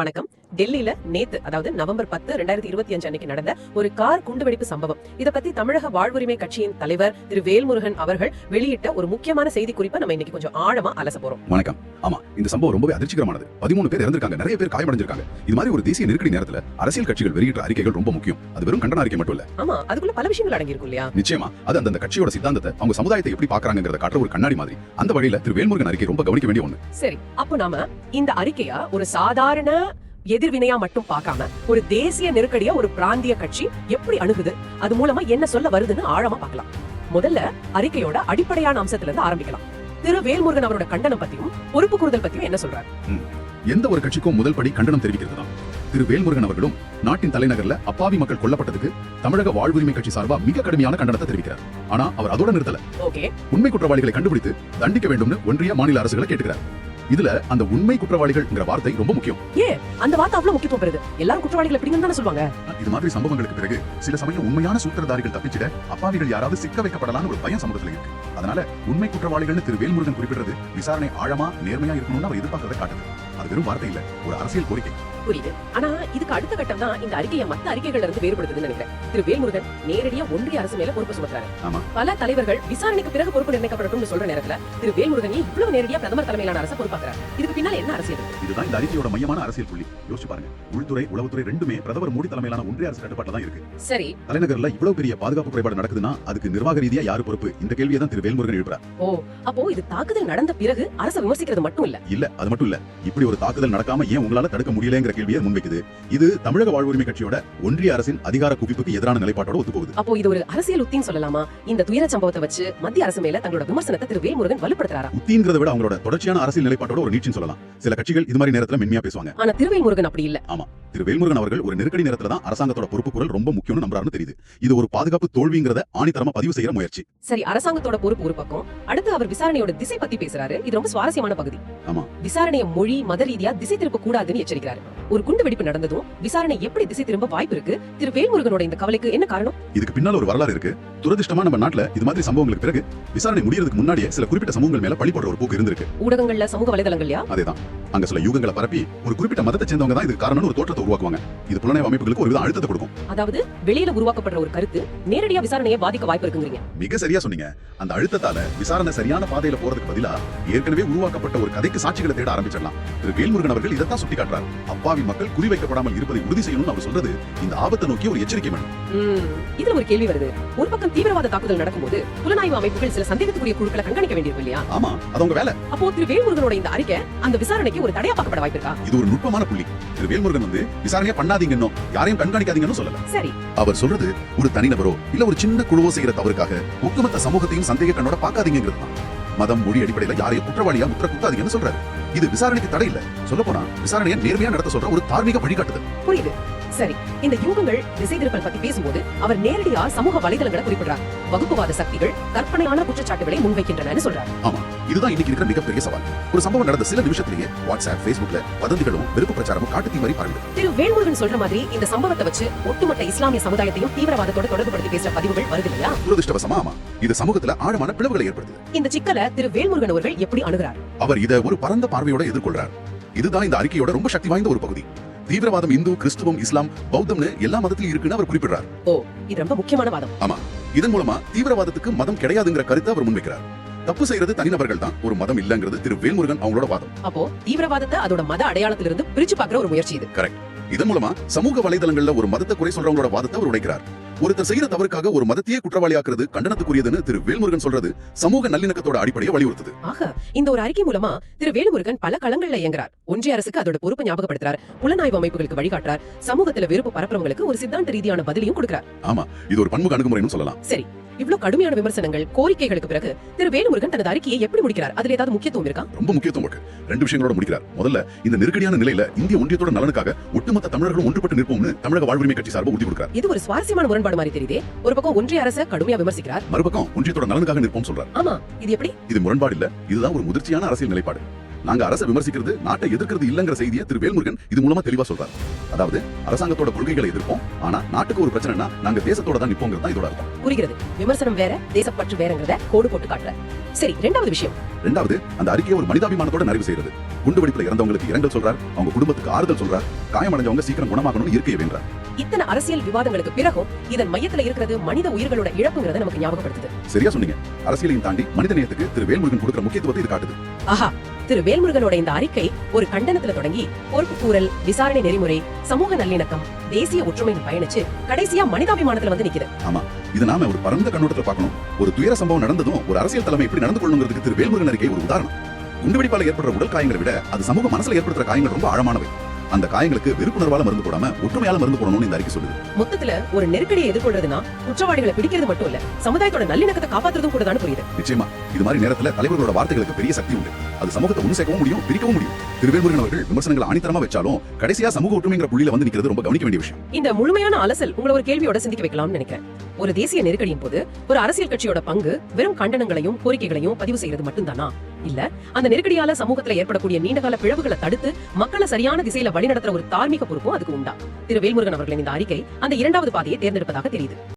வணக்கம். டெல்லியில நேத்து அதாவது நவம்பர் பத்து ரெண்டாயிரத்தி இருபத்தி அஞ்சு அன்னைக்கு நடந்த ஒரு கார் குண்டுவெடிப்பு சம்பவம். இத பத்தி தமிழக வாழ்வுரிமை கட்சியின் தலைவர் திரு வேல்முருகன் அவர்கள் வெளியிட்ட ஒரு முக்கியமான செய்தி குறிப்பை நம்ம இன்னைக்கு கொஞ்சம் ஆழமா அலச போறோம். வணக்கம். ஆமா இந்த சம்பவம் ரொம்பவே அதிர்ச்சிகரமானது. பதிமூணு பேர் இறந்திருக்காங்க நிறைய பேர் காயமடைஞ்சிருக்காங்க. இது மாதிரி ஒரு தேசிய நெருக்கடி நேரத்துல அரசியல் கட்சிகள் வெளியிட்ட அறிக்கைகள் ரொம்ப முக்கியம். அது வெறும் கண்டன அறிக்கை மட்டும் இல்ல. ஆமா அதுக்குள்ள பல விஷயங்கள் அடங்கி இருக்கும் இல்லையா? நிச்சயமா. அது அந்தந்த கட்சியோட சித்தாந்தத்தை அவங்க சமுதாயத்தை எப்படி பாக்குறாங்கிறத காட்டுற ஒரு கண்ணாடி மாதிரி. அந்த வழியில திரு வேல்முருகன் அறிக்கை ரொம்ப கவனிக்க வேண்டிய ஒண்ணு. சரி அப்போ நாம இந்த அறிக்கையா ஒரு சாதாரண எதிர்வினையா மட்டும் பார்க்காம ஒரு தேசிய நெருக்கடியா ஒரு பிராந்திய கட்சி எப்படி அணுகுது? அது மூலமா என்ன சொல்ல வருதுன்னு ஆழமா பார்க்கலாம். முதல்ல அறிக்கையோட அடிப்படையான அம்சத்துல இருந்து ஆரம்பிக்கலாம். திரு வேல்முருகன் அவரோட கண்டனம் பத்தியும் பொறுப்பு கூறுதல் பத்தியும் என்ன சொல்றாரு? எந்த ஒரு கட்சிக்கும் முதல் படி கண்டனம் தெரிவிக்கிறது தான். திரு வேல்முருகன் அவர்களும் நாட்டின் தலைநகர்ல அப்பாவி மக்கள் கொல்லப்பட்டதுக்கு தமிழக வாழ்வுரிமை கட்சி சார்பா மிக கடுமையான கண்டனத்தை தெரிவிக்கிறார். ஆனா அவர் அதோட நிறுத்தல. உண்மை குற்றவாளிகளை கண்டுபிடித்து தண்டிக்க வேண்டும்னு ஒன்றிய மாநில அரசுகளை கேட்டுக்கிறார். இதுல அந்த உண்மை குற்றவாளிகள்ங்கிற வார்த்தை ரொம்ப முக்கியம். அந்த வார்த்தை அவ்வளவு முக்கியத்துவம் பெறுது. எல்லாரும் குற்றவாளிகள் எப்படிங்கன்னு தானே சொல்லுவாங்க. இது மாதிரி சம்பவங்களுக்கு பிறகு சில சமயம் உண்மையான சூத்திரதாரிகள் தப்பிச்சிட அப்பாவிகள் யாராவது சிக்க வைக்கப்படலாம்னு ஒரு பயம் சமூகத்துல இருக்கு. அதனால உண்மை குற்றவாளிகள்னு திரு வேல்முருகன் குறிப்பிடுறது விசாரணை ஆழமா நேர்மையா இருக்கணும்னு அவர் எதிர்பார்க்கறதை காட்டுது. அது வெறும் வார்த்தை இல்ல ஒரு அரசியல் கோரிக்கை. புரியுது. ஆனா இதுக்கு அடுத்த கட்டம் தான் இந்த அறிக்கையை மத்த அறிக்கைகள்ல இருந்து வேறுபடுதுன்னு நினைக்கிறேன். திரு. வேல்முருகன் நேரடியா ஒன்றிய அரசு மேல பொறுப்பு சுமத்துறாரு. பல தலைவர்கள் விசாரணைக்கு பிறகு பொறுப்பு நிர்ணயிக்கப்படட்டும்னு சொல்ற நேரத்துல திரு. வேல்முருகன் இவ்வளவு நேரடியா பிரதமர் தலைமையிலான அரசை பொறுப்பாக்குறாரு. இதுக்கு பின்னால என்ன அரசியல்? இதுதான் இந்த அறிக்கையோட மையமான அரசியல் புள்ளி. யோசிச்சு பாருங்க. உள்துறை உளவுத்துறை ரெண்டுமே பிரதமர் மோடி தலைமையிலான ஒன்றிய அரசு கட்டுப்பாட்டில் தான் இருக்கு. சரி. தலைநகர்ல இவ்வளவு பெரிய பாதுகாப்பு குறைபாடு நடக்குதுன்னா அதுக்கு நிர்வாக ரீதியா யாரு பொறுப்பு? இந்த கேள்வியை தான் திரு. வேல்முருகன் எழுப்புறார். அப்போ இது தாக்குதல் நடந்த பிறகு அரசை விமர்சிக்கிறது மட்டும் இல்ல? இல்ல அது மட்டும் இல்ல. இப்படி ஒரு தாக்குதல் நடக்காம ஏன் உங்களால தடுக்க முடியலங்கிற கேள்வியை முன்வைக்குது. இது தமிழக வாழ்வுரிமை கட்சியோட ஒன்றிய அரசின் அதிகார குவிப்புக்கு எதிரான நிலைப்பாட்டோட ஒத்துப்போகுது. அப்போ இது ஒரு அரசியல் உத்தின்னு சொல்லலாமா? இந்த துயர சம்பவத்தை வச்சு மத்திய அரசு மேல தங்களோட விமர்சனத்தை திரு வேல்முருகன் வலுப்படுத்துறாரா? உத்திங்கிறத விட அவங்களோட தொடர்ச்சியான அரசியல் நிலைப்பாட்டோட ஒரு நீட்சின்னு சொல்லலாம். சில கட்சிகள் இது மாதிரி நேரத்துல மென்மையா பேசுவாங்க. ஆனா திரு வேல்முருகன் அப்படி இல்ல. திரு வேல்முருகன் அவர்கள் ஒரு நெருக்கடி நேரத்துல தான் அரசாங்கத்தோட பொறுப்பு குரல் ரொம்ப முக்கியம்னு நம்புறாருன்னு தெரியுது. இது ஒரு பாதுகாப்பு தோல்விங்கிறத ஆணித்தரமா பதிவு செய்யற முயற்சி. சரி அரசாங்கத்தோட பொறுப்பு ஒரு பக்கம். அடுத்து அவர் விசாரணையோட திசை பத்தி பேசுறாரு. இது ரொம்ப சுவாரஸ்யமான பகுதி. ஆமா. விசாரணையை மொழி மத ரீதியா திசை திருப்ப கூடாதுன்னு எச்சரிக்கிறாரு. ஒரு குண்டு வெடிப்பு நடந்ததும் விசாரணை எப்படி திசை திரும்ப வாய்ப்பு இருக்கு? திரு. வேல்முருகனோட இந்த கவலைக்கு என்ன காரணம்? இதுக்கு பின்னால ஒரு வரலாறு இருக்கு. துரதிருஷ்டமா நம்ம நாட்டுல இது மாதிரி சம்பவங்களுக்கு பிறகு விசாரணை முடியறதுக்கு முன்னாடியே சில குறிப்பிட்ட சமூகங்கள் மேல பழி போடுற ஒரு போக்கு இருந்திருக்கு. ஊடகங்கள்ல சமூக வலைதளங்கள்லயா அதேதான். அங்க சில யூகங்களை பரப்பி ஒரு குறிப்பிட்ட மதத்தை சேர்ந்தவங்க தான் இது காரணம்னு ஒரு தோற்றத்தை உருவாக்குவாங்க. இது புலனாய்வு அமைப்புகளுக்கு ஒரு வித அழுத்தத்தை கொடுக்கும். அதாவது வெளியில உருவாக்கப்படுற ஒரு கருத்து நேரடியா விசாரணையை பாதிக்க வாய்ப்பு இருக்குங்கிறீங்க. மிக சரியா சொன்னீங்க. அந்த அழுத்தத்தால விசாரணை சரியான பாதையில போறதுக்கு பதிலா ஏற்கனவே உருவாக்கப்பட்ட ஒரு கதைக்கு சாட்சிகளை தேட ஆரம்பிச்சிடலாம். திரு வேல்முருகன் அவர்கள் இதைத்தான் சுட்டி காட்டுறார் அப்பாவி மக்கள் குறிவைக்கப்படாமல் இருப்பதை உறுதி செய்யணும்னு அவர் சொல்றது இந்த ஆபத்தை நோக்கி ஒரு எச்சரிக்கை இதுல ஒரு கேள்வி வருது. ஒரு பக்கம் தீவிரவாத தாக்குதல் நடக்கும்போது புலனாய்வு அமைப்புகள் சில சந்தேகத்துக்குரிய குழுக்களை கண்காணிக்க வேண்டியிருக்கும் இல்லையா? ஆமா அது உங்க வேலை. அப்போ திரு வேல்முருகனோட இந்த அறிக்கை அந்த விசாரணைக்கு ஒரு தடையா பார்க்கப்பட வாய்ப்பு இருக்கா? இது ஒரு நுட்பமான புள்ளி. திரு வேல்முருகன் வந்து விசாரணையை பண்ணாதீங்கன்னோ யாரையும் கண்காணிக்காதீங்கன்னு சொல்லல. சரி. அவர் சொல்றது ஒரு தனிநபரோ இல்ல ஒரு சின்ன குழுவோ செய்யற தவறுக்காக ஒட்டுமொத்த சமூகத்தையும் சந்தேக கண்ணோட பார்க்காதீங்கிறது தான். மதம் மொழி அடிப்படையில யாரையும் குற்றவாளியா முத்திர குத்தாதீங்கன்னு சொல்றாரு. இது விசாரணைக்கு தடை இல்ல. சொல்ல போனா விசாரணையை நேர்மையா நடத்த சொல்ற ஒரு தார்மீக வழிகாட்டுதல். புரியுது. சரி இந்த யூகங்கள் திசை திருப்பல் பத்தி பேசும்போது அவர் நேரடியா சமூக வலைதளங்களை குறிப்பிடுறார். வகுப்புவாத சக்திகள் கற்பனையான குற்றச்சாட்டுகளை முன்வைக்கின்றன சொல்றார். இதுதான் இன்னைக்கு இருக்கிற மிகப்பெரிய சவால். ஒரு சம்பவம் நடந்த சில நிமிஷத்திலேயே வாட்ஸ்அப் Facebookல வதந்திகளும் வெறுப்பு பிரச்சாரமும் காட்டு தீ மாதிரி பரவுது திரு வேல்முருகன் சொல்ற மாதிரி இந்த சம்பவத்தை வச்சு ஒட்டுமொத்த இஸ்லாமிய சமுதாயத்தையும் தீவிரவாதத்தோட தொடர்புபடுத்தி பேசுற பதிவுகள் வருது இல்லையா துரதிருஷ்டவசமா ஆமா. இது சமூகத்துல ஆழமான பிளவுகளை ஏற்படுத்துது. இந்த சிக்கலை திரு வேல்முருகன் அவர்கள் எப்படி அணுகிறார்? அவர் இத ஒரு பரந்த பார்வையோட எதிர்கொள்றார். இதுதான் இந்த அறிக்கையோட ரொம்ப சக்தி வாய்ந்த ஒரு பகுதி. தீவிரவாதம் இந்து கிறிஸ்துவம் இஸ்லாம் பௌத்தம்னு எல்லா மதத்திலும் இருக்குன்னு அவர் குறிப்பிடுறார். இது ரொம்ப முக்கியமான வாதம். இதன் மூலமா தீவிரவாதத்துக்கு மதம் கிடையாதுங்கிற கருத்தை அவர் முன்வைக்கிறார். தப்பு செய்யறது தனிநபர்கள் தான். ஒரு மதம் இல்லங்கிறது திரு வேல்முருகன் அவங்களோட வாதம். அப்போ தீவிரவாதத்தை அதோட மத அடையாளத்திலிருந்து பிரிச்சு பார்க்கிற ஒரு முயற்சி இது. இதன் மூலமா சமூக வலைதளங்கள்ல ஒரு மதத்தை குறை சொல்றவங்களோட வாதத்தை அவர் உடைக்கிறார். ஒருத்தர் செய்யற தவறுக்காக ஒரு மதத்தையே குற்றவாளியாக்குறது கண்டனத்துக்குரியதுன்னு திரு வேல்முருகன் சொல்றது சமூக நல்லிணக்கத்தோட அடிப்படையை வலியுறுத்துது. ஆக இந்த ஒரு அறிக்கை மூலமா திரு வேலுமுருகன் பல களங்கள்ல இயங்குறார். ஒன்றிய அரசுக்கு அதோட பொறுப்பை ஞாபகப்படுத்துறார். புலனாய்வு அமைப்புகளுக்கு வழிகாட்டுறார். சமூகத்துல வெறுப்பு பரப்புறவங்களுக்கு ஒரு சித்தாந்த ரீதியான பதிலையும் கொடுக்கிறார். இது ஒரு பன்முக அணுகுமுறைன்னு சொல்லலாம். சரி இவ்வளவு கடுமையான விமர்சனங்கள் கோரிக்கைகளுக்கு பிறகு திரு வேலுமுருகன் தனது அறிக்கையை எப்படி முடிக்கிறார்? அதுல ஏதாவது முக்கியத்துவம் இருக்கா? ரொம்ப முக்கியத்துவம் இருக்கு. ரெண்டு விஷயங்களோட முடிக்கிறார். முதல்ல இந்த நெருக்கடியான நிலையில இந்திய ஒன்றியத்தோட நலனுக்காக ஒட்டுமொத்த தமிழர்களும் ஒன்றுபட்டு நிற்போம்னு தமிழக வாழ்வுரிமை கட்சி சார்பு உறுதி கொடுக்கிறார். இது ஒரு சுவாரஸ்யமான முரண்பாடு மாதிரி தெரியுதே. ஒரு பக்கம் ஒன்றிய அரசை கடுமையா விமர்சிக்கிறார். மறுபக்கம் ஒன்றியத்தோட நலனுக்காக நிற்போம் சொல்றார். ஆமா. இது எப்படி? இது முரண்பாடு இல்ல. இதுதான் ஒரு முதிர்ச்சியான அரசியல் நிலைப்பாடு. நாங்க அரசை விமர்சிக்கிறது நாட்டை எதிர்க்கிறது இல்லங்கிற செய்தியை திரு வேல்முருகன் இது மூலமா தெளிவா சொல்றாரு. அதாவது அரசாங்கத்தோட கொள்கைகளை எதிர்ப்போம் ஆனா நாட்டுக்கு ஒரு பிரச்சனைனா நாங்க தேசத்தோட தான் நிப்போங்கிறது தான் இதோட அர்த்தம். புரிகிறது. விமர்சனம் வேற தேசப்பற்று வேறங்கிறத கோடு போட்டு காட்டுற சரி ரெண்டாவது விஷயம். ரெண்டாவது அந்த அறிக்கையை ஒரு மனிதாபிமானத்தோட நிறைவு செய்யறது. குண்டு வெடிப்புல இறந்தவங்களுக்கு இரங்கல் சொல்றார் அவங்க குடும்பத்துக்கு ஆறுதல் சொல்றார் காயமடைஞ்சவங்க சீக்கிரம் குணமாகணும்னு இயற்கையை வேண்டார் இத்தனை அரசியல் விவாதங்களுக்கு பிறகும் இதன் மையத்துல இருக்கிறது மனித உயிர்களோட இழப்புங்கிறத நமக்கு ஞாபகப்படுத்துது. சரியா சொன்னீங்க. அரசியலையும் தாண்டி மனித நேயத்துக்கு திரு வேல்முருகன் கொடுக்கிற முக்கியத்துவத்தை இது காட்டுது. ஆஹா திரு வேல்முருகனோட இந்த அறிக்கை ஒரு கண்டனத்துல தொடங்கி பொறுப்பு கூறல் விசாரணை நெறிமுறை சமூக நல்லிணக்கம் தேசிய ஒற்றுமைன்னு பயணிச்சு கடைசியா மனிதாபிமானத்துல வந்து நிக்குது. இது நாம ஒரு பரந்த கண்ணோட்டத்தில் பார்க்கணும். ஒரு துயர சம்பவம் நடந்ததும் ஒரு அரசியல் தலைமை எப்படி நடந்து கொள்ளுங்கிறதுக்கு திரு வேல்முருகன் அறிக்கை ஒரு உதாரணம். குண்டுவெடிப்பால ஏற்படுற உடல் காயங்களை விட அது சமூக மனசுல ஏற்படுத்துற காயங்கள் ரொம்ப ஆழமானவை. அந்த காயங்களுக்கு வெறுப்புணர்வால மருந்து போடாம ஒற்றுமையால மருந்து போடணும்னு இந்த அறிக்கை சொல்லுது. மொத்தத்துல ஒரு நெருக்கடியை எதிர்கொள்றதுனா குற்றவாளிகளை பிடிக்கிறது மட்டும் இல்ல சமுதாயத்தோட நல்லிணக்கத்தை காப்பாத்துறதும் கூட புரியுது. நிச்சயமா. இது மாதிரி நேரத்துல தலைவர்களோட வார்த்தைகளுக்கு பெரிய சக்தி உண்டு. அது சமூகத்தை ஒன்று சேர்க்கவும் முடியும் பிரிக்கவும் முடியும். திருவேல்முருகன் அவர்கள் விமர்சனங்களை ஆணித்தரமா வச்சாலும் கடைசியா சமூக ஒற்றுமைங்கிற புள்ளியில வந்து நிக்கிறது ரொம்ப கவனிக்க வேண்டிய விஷயம். இந்த முழுமையான அலசல் உங்களை ஒரு கேள்வியோட சிந்திக்க வைக்கலாம்னு நினைக்கிறேன். ஒரு தேசிய நெருக்கடியின் போது ஒரு அரசியல் கட்சியோட பங்கு வெறும் கண்டனங்களையும் கோரிக்கைகளையும் பதிவு செய்யறது மட்டும்தானா? இல்ல அந்த நெருக்கடியால சமூகத்துல ஏற்படக்கூடிய நீண்டகால பிளவுகளை தடுத்து மக்களை சரியான திசையில வழிநடத்துற ஒரு தார்மீக பொறுப்பும் அதுக்கு உண்டா? திரு வேல்முருகன் அவர்களின் இந்த அறிக்கை அந்த இரண்டாவது பாதையை தேர்ந்தெடுப்பதாக தெரியுது.